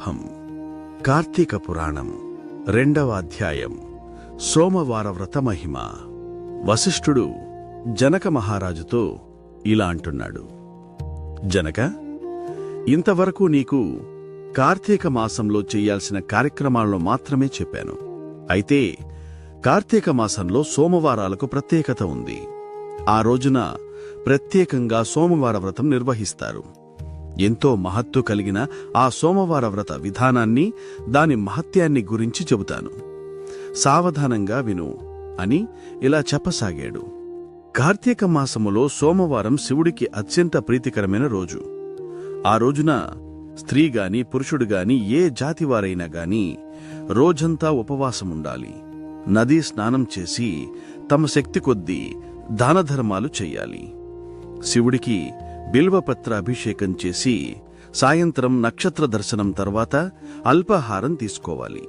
సంకల్పం కార్తీక పురాణం రెండవ అధ్యాయం సోమవార వ్రత మహిమ. వశిష్ఠుడు జనక మహారాజుతో ఇలా అంటున్నాడు. జనక ఇంతవరకు నీకు కార్తీక మాసంలో చేయాల్సిన కార్యక్రమాలను మాత్రమే చెప్పాను. అయితే కార్తీక మాసంలో సోమవారాలకు ప్రత్యేకత ఉంది. ఆ రోజున ప్రత్యేకంగా సోమవార వ్రతం నిర్వహిస్తారు. ఎంతో మహత్తు కలిగిన ఆ సోమవార వ్రత విధానాన్ని దాని మహత్యాన్ని గురించి చెబుతాను. సావధానంగా విను అని ఇలా చెప్పసాగాడు. కార్తీక మాసములో సోమవారం శివుడికి అత్యంత ప్రీతికరమైన రోజు. ఆ రోజున స్త్రీ గాని పురుషుడు గాని ఏ జాతివారైనా గాని రోజంతా ఉపవాసముండాలి. నదీ స్నానం చేసి తమ శక్తి కొద్దీ దానధర్మాలు చెయ్యాలి శివుడికి బిల్వపత్ర అభిషేకం చేసి సాయంత్రం నక్షత్ర దర్శనం తర్వాత అల్పాహారం తీసుకోవాలి.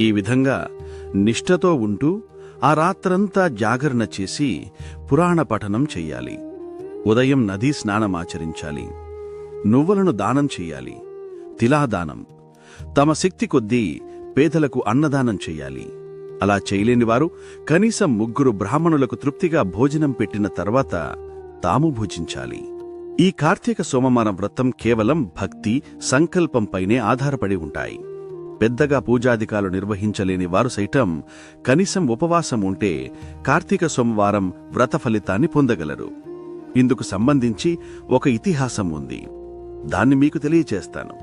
ఈ విధంగా నిష్ఠతో ఉంటూ ఆ రాత్రంతా జాగరణ చేసి పురాణ పఠనం చెయ్యాలి. ఉదయం నదీ స్నానమాచరించాలి నువ్వులను దానం చెయ్యాలి. తిలాదానం. తమ శక్తి కొద్దీ పేదలకు అన్నదానం చెయ్యాలి. అలా చేయలేని వారు కనీసం ముగ్గురు బ్రాహ్మణులకు తృప్తిగా భోజనం పెట్టిన తర్వాత తాము భుజించాలి. ఈ కార్తీక సోమవారం వ్రతం కేవలం భక్తి సంకల్పంపైనే ఆధారపడి ఉంటాయి. పెద్దగా పూజాధికాలు నిర్వహించలేని వారు సైతం కనీసం ఉపవాసం ఉంటే కార్తీక సోమవారం వ్రత ఫలితాన్ని పొందగలరు. ఇందుకు సంబంధించి ఒక ఇతిహాసం ఉంది. దాన్ని మీకు తెలియచేస్తాను.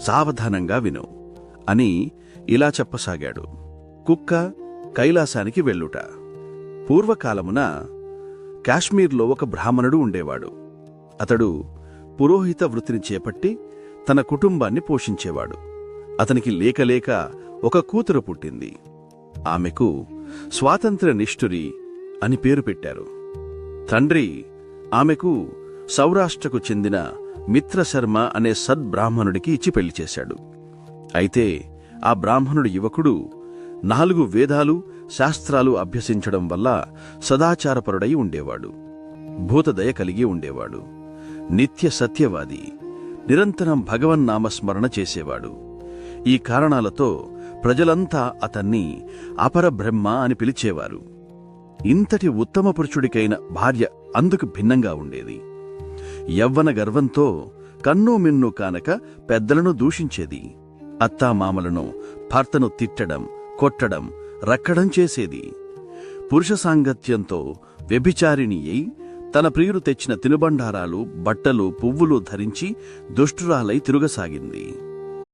సావధానంగా విను అని ఇలా చెప్పసాగాడు. కుక్క కైలాసానికి వెళ్ళుట. పూర్వకాలమున కాశ్మీర్లో ఒక బ్రాహ్మణుడు ఉండేవాడు. అతడు పురోహిత వృత్తిని చేపట్టి తన కుటుంబాన్ని పోషించేవాడు. అతనికి లేకలేక ఒక కూతురు పుట్టింది. ఆమెకు స్వాతంత్ర్య నిష్ఠురి అని పేరు పెట్టారు. తండ్రి ఆమెకు సౌరాష్ట్రకు చెందిన మిత్రశర్మ అనే సద్బ్రాహ్మణుడికి ఇచ్చి పెళ్ళి చేశాడు. అయితే ఆ బ్రాహ్మణుడు యువకుడు నాలుగు వేదాలు శాస్త్రాలు అభ్యసించడం వల్ల సదాచారపరుడై ఉండేవాడు. భూతదయ కలిగి ఉండేవాడు. నిత్య సత్యవాది. నిరంతరం భగవన్నామస్మరణ చేసేవాడు. ఈ కారణాలతో ప్రజలంతా అతన్ని అపరబ్రహ్మ అని పిలిచేవారు. ఇంతటి ఉత్తమ పురుషుడికైన భార్య అందుకు భిన్నంగా ఉండేది. యవ్వన గర్వంతో కన్ను మిన్ను కానక పెద్దలను దూషించేది. అత్తామామలను భర్తను తిట్టడం కొట్టడం రక్కడం చేసేది. పురుష సాంగత్యంతో వ్యభిచారిణి అయి తన ప్రియుడు తెచ్చిన తినుబండారాలు బట్టలు పువ్వులు ధరించి దుష్టురాలై తిరుగసాగింది.